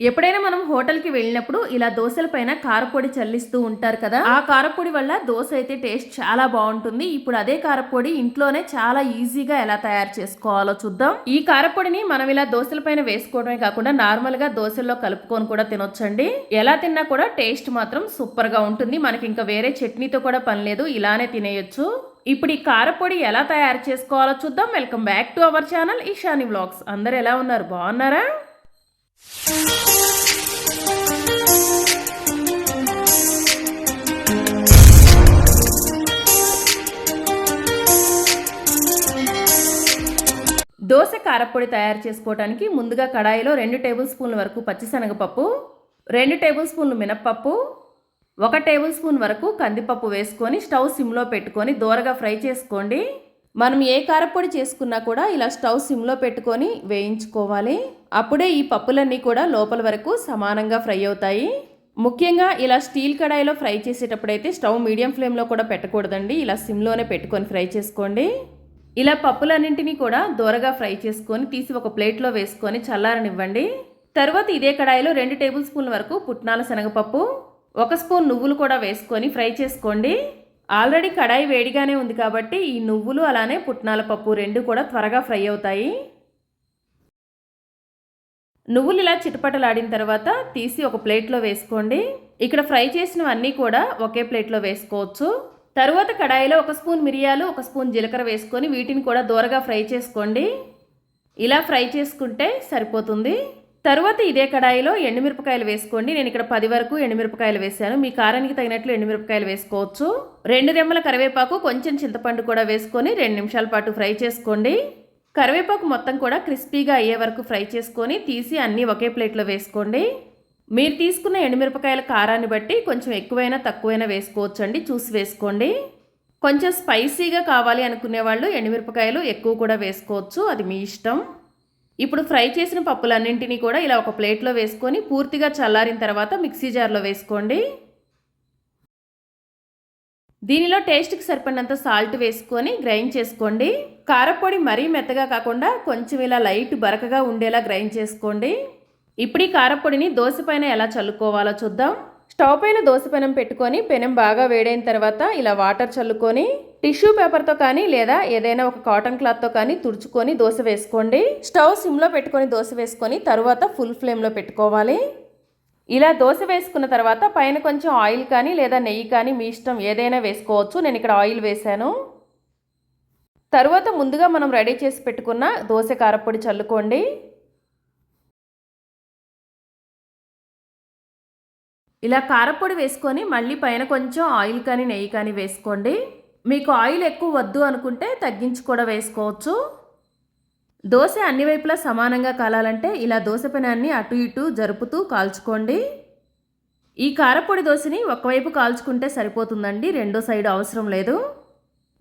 ఎప్పుడైనా మనం హోటల్కి వెళ్ళినప్పుడు ఇలా దోశల పైన కారపొడి చల్లిస్తూ ఉంటారు కదా ఆ కారపొడి వల్ల దోశ అయితే టేస్ట్ చాలా బాగుంటుంది. ఇప్పుడు అదే కారపొడి ఇంట్లోనే చాలా ఈజీగా ఎలా తయారు చేసుకోవాలో చూద్దాం. ఈ కారపొడిని మనం ఇలా దోశల పైన వేసుకోవడమే కాకుండా నార్మల్గా దోశల్లో కలుపుకొని కూడా తినొచ్చండి. ఎలా తిన్నా కూడా టేస్ట్ మాత్రం సూపర్గా ఉంటుంది. మనకి ఇంకా వేరే చట్నీతో కూడా పని లేదు ఇలానే తినేయొచ్చు. ఇప్పుడు ఈ కారపొడి ఎలా తయారు చేసుకోవాలో చూద్దాం. Welcome back to our channel Eshani vlogs. అందరు ఎలా ఉన్నారు? బాగున్నారా? దోశ కారపొడి తయారు చేసుకోవడానికి ముందుగా కడాయిలో రెండు టేబుల్ స్పూన్ల వరకు పచ్చిశనగపప్పు రెండు టేబుల్ స్పూన్లు మినప్పప్పు ఒక టేబుల్ స్పూన్ వరకు కందిపప్పు వేసుకొని స్టవ్ సిమ్లో పెట్టుకొని దూరగా ఫ్రై చేసుకోండి. మనం ఏ కారపొడి చేసుకున్నా కూడా ఇలా స్టవ్ సిమ్లో పెట్టుకొని వేయించుకోవాలి. అప్పుడే ఈ పప్పులన్నీ కూడా లోపల వరకు సమానంగా ఫ్రై అవుతాయి. ముఖ్యంగా ఇలా స్టీల్ కడాయిలో ఫ్రై చేసేటప్పుడైతే స్టవ్ మీడియం ఫ్లేమ్లో కూడా పెట్టకూడదండి. ఇలా సిమ్లోనే పెట్టుకొని ఫ్రై చేసుకోండి. ఇలా పప్పులన్నింటినీ కూడా దూరగా ఫ్రై చేసుకొని తీసి ఒక ప్లేట్లో వేసుకొని చల్లారనివ్వండి. తర్వాత ఇదే కడాయిలో రెండు టేబుల్ స్పూన్ల వరకు పుట్నాల శనగపప్పు ఒక స్పూన్ నువ్వులు కూడా వేసుకొని ఫ్రై చేసుకోండి. ఆల్రెడీ కడాయి వేడిగానే ఉంది కాబట్టి ఈ నువ్వులు అలానే పుట్నాల పప్పు రెండు కూడా త్వరగా ఫ్రై అవుతాయి. నువ్వులు ఇలా చిటపటలాడిన తర్వాత తీసి ఒక ప్లేట్లో వేసుకోండి. ఇక్కడ ఫ్రై చేసినవన్నీ కూడా ఒకే ప్లేట్లో వేసుకోవచ్చు. తరువాత కడాయిలో ఒక స్పూన్ మిరియాలు ఒక స్పూన్ జీలకర్ర వేసుకొని వీటిని కూడా దూరగా ఫ్రై చేసుకోండి. ఇలా ఫ్రై చేసుకుంటే సరిపోతుంది. తరువాత ఇదే కడాయిలో ఎండుమిరపకాయలు వేసుకోండి. నేను ఇక్కడ పది వరకు ఎండుమిరపకాయలు వేసాను. మీ కారానికి తగినట్లు ఎండుమిరపకాయలు వేసుకోవచ్చు. రెండు రెమ్మల కరివేపాకు కొంచెం చింతపండు కూడా వేసుకొని రెండు నిమిషాల పాటు ఫ్రై చేసుకోండి. కరివేపాకు మొత్తం కూడా క్రిస్పీగా అయ్యే వరకు ఫ్రై చేసుకొని తీసి అన్నీ ఒకే ప్లేట్లో వేసుకోండి. మీరు తీసుకున్న ఎండుమిరపకాయల కారాన్ని బట్టి కొంచెం ఎక్కువైనా తక్కువైనా వేసుకోవచ్చు అండి చూసి వేసుకోండి. కొంచెం స్పైసీగా కావాలి అనుకునే వాళ్ళు ఎండుమిరపకాయలు ఎక్కువ కూడా వేసుకోవచ్చు. అది మీ ఇష్టం. ఇప్పుడు ఫ్రై చేసిన పప్పులన్నింటినీ కూడా ఇలా ఒక ప్లేట్లో వేసుకొని పూర్తిగా చల్లారిన తర్వాత మిక్సీ జార్లో వేసుకోండి. దీనిలో టేస్ట్కి సరిపడినంత సాల్ట్ వేసుకొని గ్రైండ్ చేసుకోండి. కారపొడి మరీ మెత్తగా కాకుండా కొంచెం ఇలా లైట్ బరకగా ఉండేలా గ్రైండ్ చేసుకోండి. ఇప్పుడు ఈ కారపొడిని దోశ పైన ఎలా చల్లుకోవాలో చూద్దాం. స్టవ్ పైన దోశ పెనం పెట్టుకొని పెనం బాగా వేడైన తర్వాత ఇలా వాటర్ చల్లుకొని టిష్యూ పేపర్తో కానీ లేదా ఏదైనా ఒక కాటన్ క్లాత్తో కానీ తుడుచుకొని దోశ వేసుకోండి. స్టవ్ సిమ్లో పెట్టుకొని దోశ వేసుకొని తర్వాత ఫుల్ ఫ్లేమ్లో పెట్టుకోవాలి. ఇలా దోశ వేసుకున్న తర్వాత పైన కొంచెం ఆయిల్ కానీ లేదా నెయ్యి కానీ మీ ఇష్టం ఏదైనా వేసుకోవచ్చు. నేను ఇక్కడ ఆయిల్ వేశాను. తరువాత ముందుగా మనం రెడీ చేసి పెట్టుకున్న దోశ కారపొడి చల్లుకోండి. ఇలా కారపొడి వేసుకొని మళ్ళీ పైన కొంచెం ఆయిల్ కానీ నెయ్యి కానీ వేసుకోండి. మీకు ఆయిల్ ఎక్కువ వద్దు అనుకుంటే తగ్గించి కూడా వేసుకోవచ్చు. దోశ అన్ని వైపులా సమానంగా కాలాలంటే ఇలా దోశ పెనాన్ని అటు ఇటు జరుపుతూ కాల్చుకోండి. ఈ కారపొడి దోశని ఒకవైపు కాల్చుకుంటే సరిపోతుందండి రెండో సైడ్ అవసరం లేదు.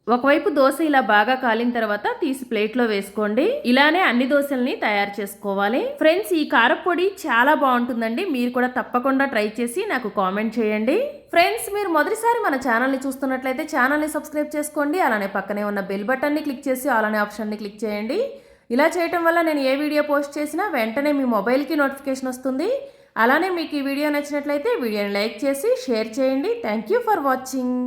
ఒకవైపు దోశ ఇలా బాగా కాలిన తర్వాత తీసి ప్లేట్లో వేసుకోండి. ఇలానే అన్ని దోశల్ని తయారు చేసుకోవాలి. ఫ్రెండ్స్ ఈ కారపొడి చాలా బాగుంటుందండి. మీరు కూడా తప్పకుండా ట్రై చేసి నాకు కామెంట్ చేయండి. ఫ్రెండ్స్ మీరు మొదటిసారి మన ఛానల్ని చూస్తున్నట్లయితే ఛానల్ని సబ్స్క్రైబ్ చేసుకోండి. అలానే పక్కనే ఉన్న బెల్ బటన్ని క్లిక్ చేసి అలానే ఆప్షన్ని క్లిక్ చేయండి. ఇలా చేయటం వల్ల నేను ఏ వీడియో పోస్ట్ చేసినా వెంటనే మీ మొబైల్కి నోటిఫికేషన్ వస్తుంది. అలానే మీకు ఈ వీడియో నచ్చినట్లయితే వీడియోని లైక్ చేసి షేర్ చేయండి. Thank you for watching.